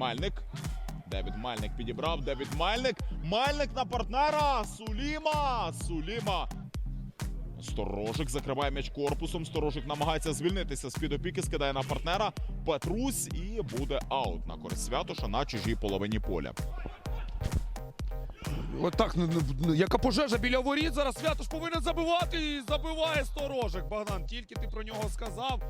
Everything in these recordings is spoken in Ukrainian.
Мальник. Девід Мальник підібрав. Девід Мальник. Мальник на партнера. Суліма. Суліма. Сторожик закриває м'яч корпусом. Сторожик намагається звільнитися з під опіки, скидає на партнера. Петрусь і буде аут на користь Святоша на чужій половині поля. Отак, ну, ну, ну, яка пожежа біля воріт, зараз Святош повинен забивати і забиває сторожик. Богдан, тільки ти про нього сказав.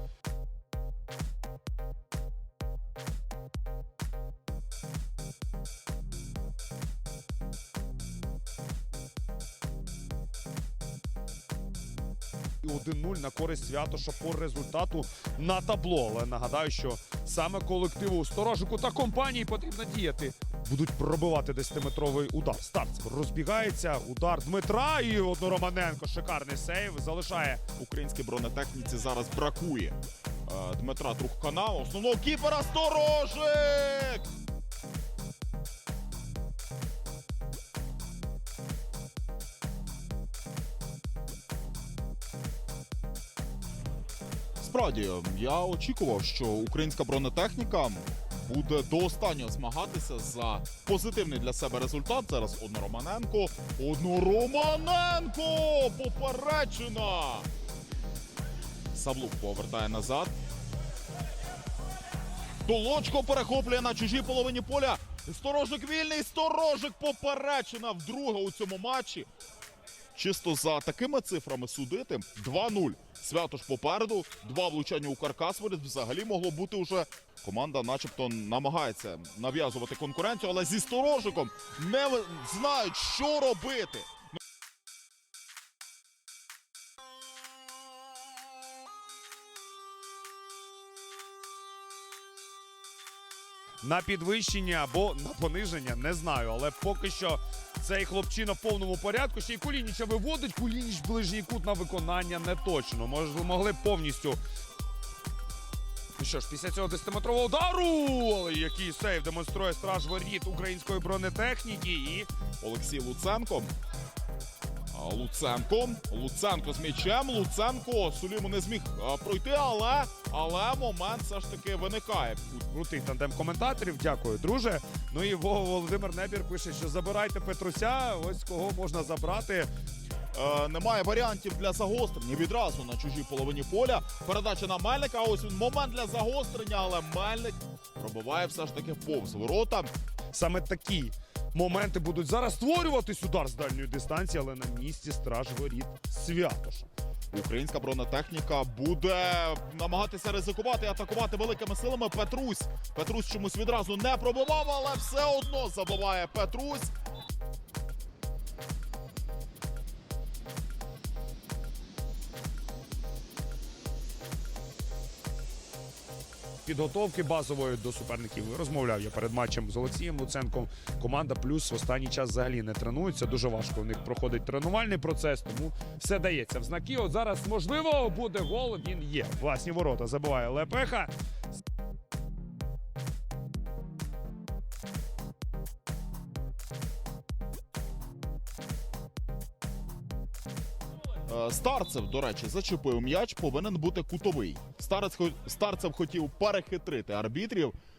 І 1-0 на користь Святоша по результату на табло. Але нагадаю, що саме колективу Сторожику та компанії потрібно діяти. Будуть пробивати 10-метровий удар. Старт розбігається. Удар Дмитра і однороманенко Шикарний сейв. Залишає Українській бронетехніці зараз бракує е, Дмитра Трухкана, основного кіпера Сторожик! Справді, я очікував, що українська бронетехніка буде до останнього змагатися за позитивний для себе результат. Зараз одно Романенко. Одно Романенко! Поперечина! Савлук повертає назад. Толочко перехоплює на чужій половині поля. Сторожик вільний, сторожик поперечина вдруге у цьому матчі. Чисто за такими цифрами судити 2-0. Святош попереду, два влучання у каркас воріт. Взагалі могло бути вже. Команда, начебто, намагається нав'язувати конкуренцію, але зі сторожиком не знають, що робити. на підвищення або на пониження, не знаю. Але поки що цей хлопчина в повному порядку. Ще й Кулініча виводить. Кулініч ближній кут на виконання не точно. Може, могли повністю. Ну що ж, після цього 10-метрового удару, який сейв демонструє страж воріт української бронетехніки і Олексій Луценко. Луценко. Луценко з м'ячем. Луценко Суліму не зміг пройти, але, але момент все ж таки виникає. крутий тандем коментаторів. Дякую, друже. Ну і Вова Володимир Небір пише, що забирайте Петруся. Ось кого можна забрати. Е, немає варіантів для загострення відразу на чужій половині поля. Передача на Мельника. А ось він момент для загострення, але Мельник пробиває все ж таки повз ворота. Саме такі моменти будуть зараз створюватись удар з дальньої дистанції, але на місці страж воріт Святоша. Українська бронетехніка буде намагатися ризикувати і атакувати великими силами. Петрусь. Петрусь чомусь відразу не пробував, але все одно забуває Петрусь. Підготовки базової до суперників розмовляв я перед матчем з Олексієм Луценком. Команда плюс в останній час взагалі не тренується. Дуже важко у них проходить тренувальний процес, тому все дається в знаки. От зараз можливо буде гол. Він є. Власні ворота забиває Лепеха. Старцев, до речі, зачепив м'яч, повинен бути кутовий. Старцев хотів перехитрити арбітрів.